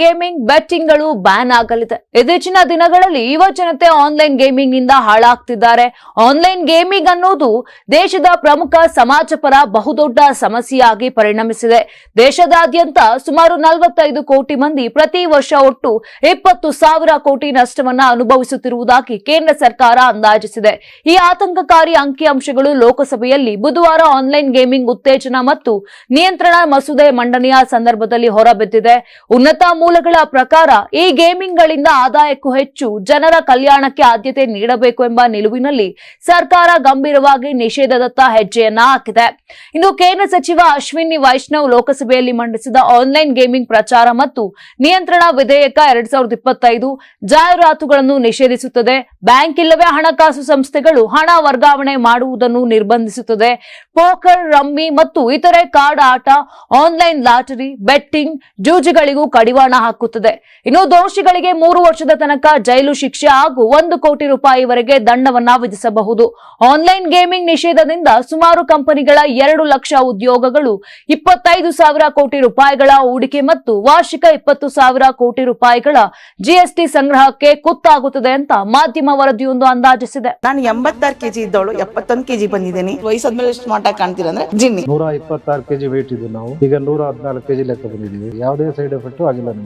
Gaming ಬೆಟ್ಟಿಂಗ್ಗಳು ban ಆಗಲಿದೆ. ಇತ್ತೀಚಿನ ದಿನಗಳಲ್ಲಿ ಯುವ ಜನತೆ ಆನ್ಲೈನ್ ಗೇಮಿಂಗ್ನಿಂದ ಹಾಳಾಗ್ತಿದ್ದಾರೆ. ಆನ್ಲೈನ್ ಗೇಮಿಂಗ್ ಅನ್ನೋದು ದೇಶದ ಪ್ರಮುಖ ಸಮಾಜ ಪರ ಬಹುದೊಡ್ಡ ಸಮಸ್ಯೆಯಾಗಿ ಪರಿಣಮಿಸಿದೆ. ದೇಶದಾದ್ಯಂತ ಸುಮಾರು ನಲವತ್ತೈದು ಕೋಟಿ ಮಂದಿ ಪ್ರತಿ ವರ್ಷ ಒಟ್ಟು ಇಪ್ಪತ್ತು ಸಾವಿರ ಕೋಟಿ ನಷ್ಟವನ್ನ ಅನುಭವಿಸುತ್ತಿರುವುದಾಗಿ ಕೇಂದ್ರ ಸರ್ಕಾರ ಅಂದಾಜಿಸಿದೆ. ಈ ಆತಂಕಕಾರಿ ಅಂಕಿಅಂಶಗಳು ಲೋಕಸಭೆಯಲ್ಲಿ ಬುಧವಾರ ಆನ್ಲೈನ್ ಗೇಮಿಂಗ್ ಉತ್ತೇಜನ ಮತ್ತು ನಿಯಂತ್ರಣ ಮಸೂದೆ ಮಂಡನೆಯ ಸಂದರ್ಭದಲ್ಲಿ ಹೊರಬಿದ್ದಿದೆ. ಉನ್ನತ ಮೂಲಗಳ ಪ್ರಕಾರ ಈ ಗೇಮಿಂಗ್ ಗಳಿಂದ ಆದಾಯಕ್ಕೂ ಹೆಚ್ಚು ಜನರ ಕಲ್ಯಾಣಕ್ಕೆ ಆದ್ಯತೆ ನೀಡಬೇಕು ಎಂಬ ನಿಲುವಿನಲ್ಲಿ ಸರ್ಕಾರ ಗಂಭೀರವಾಗಿ ನಿಷೇಧದತ್ತ ಹೆಜ್ಜೆಯನ್ನ ಹಾಕಿದೆ. ಇಂದು ಕೇಂದ್ರ ಸಚಿವ ಅಶ್ವಿನಿ ವೈಷ್ಣವ್ ಲೋಕಸಭೆಯಲ್ಲಿ ಮಂಡಿಸಿದ ಆನ್ಲೈನ್ ಗೇಮಿಂಗ್ ಪ್ರಚಾರ ಮತ್ತು ನಿಯಂತ್ರಣ ವಿಧೇಯಕ ಎರಡ್ ಸಾವಿರದ ಇಪ್ಪತ್ತೈದು ಜಾಹೀರಾತುಗಳನ್ನು ನಿಷೇಧಿಸುತ್ತದೆ. ಬ್ಯಾಂಕ್ ಇಲ್ಲವೇ ಹಣಕಾಸು ಸಂಸ್ಥೆಗಳು ಹಣ ವರ್ಗಾವಣೆ ಮಾಡುವುದನ್ನು ನಿರ್ಬಂಧಿಸುತ್ತದೆ. ಪೋಕರ್, ರಮ್ಮಿ ಮತ್ತು ಇತರೆ ಕಾರ್ಡ್ ಆಟ, ಆನ್ಲೈನ್ ಲಾಟರಿ, ಬೆಟ್ಟಿಂಗ್, ಜೂಜಿಗಳಿಗೂ ಕಡಿವಾಣ ಹಾಕುತ್ತದೆ. ಇನ್ನು ದೋಷಿಗಳಿಗೆ ಮೂರು ವರ್ಷದ ತನಕ ಜೈಲು ಶಿಕ್ಷೆ ಹಾಗೂ ಒಂದು ಕೋಟಿ ರೂಪಾಯಿವರೆಗೆ ದಂಡವನ್ನ ವಿಧಿಸಬಹುದು. ಆನ್ಲೈನ್ ಗೇಮಿಂಗ್ ನಿಷೇಧದಿಂದ ಸುಮಾರು ಕಂಪನಿಗಳ ಎರಡು ಲಕ್ಷ ಉದ್ಯೋಗಗಳು ಇಪ್ಪತ್ತೈದು ಸಾವಿರ ಕೋಟಿ ರೂಪಾಯಿಗಳ ಹೂಡಿಕೆ ಮತ್ತು ವಾರ್ಷಿಕ ಇಪ್ಪತ್ತು ಸಾವಿರ ಕೋಟಿ ರೂಪಾಯಿಗಳ ಜಿಎಸ್ಟಿ ಸಂಗ್ರಹಕ್ಕೆ ಕುತ್ತಾಗುತ್ತದೆ ಅಂತ ಮಾಧ್ಯಮ ವರದಿಯೊಂದು ಅಂದಾಜಿಸಿದೆ. ನಾನು ಎಂಬತ್ತಾರು ಕೆಜಿ ಇದ್ದವಳು ಎಪ್ಪತ್ತೊಂದು ಕೆಜಿ ಬಂದಿದ್ದೀನಿ. ವಯಸ್ಸಾದ್ಮೇಲೆ ಸ್ಮಾರ್ಟ್ ಆಗಿ ಕಾಣ್ತೀರ ಅಂದ್ರೆ ಜಿನ್ನಿ. ನೂರ ಇಪ್ಪತ್ತಾರು ಕೆಜಿ ವೇಟ್ ಇದ್ದು ನಾವು. ಈಗ ನೂರ ಹದಿನಾಲ್ಕು ಕೆಜಿ ಲೆಕ್ಕ ಬಂದಿದ್ದೀವಿ. ಯಾವುದೇ ಸೈಡ್ ಎಫೆಕ್ಟ್ ಆಗಿಲ್ಲ ನಮಗೆ.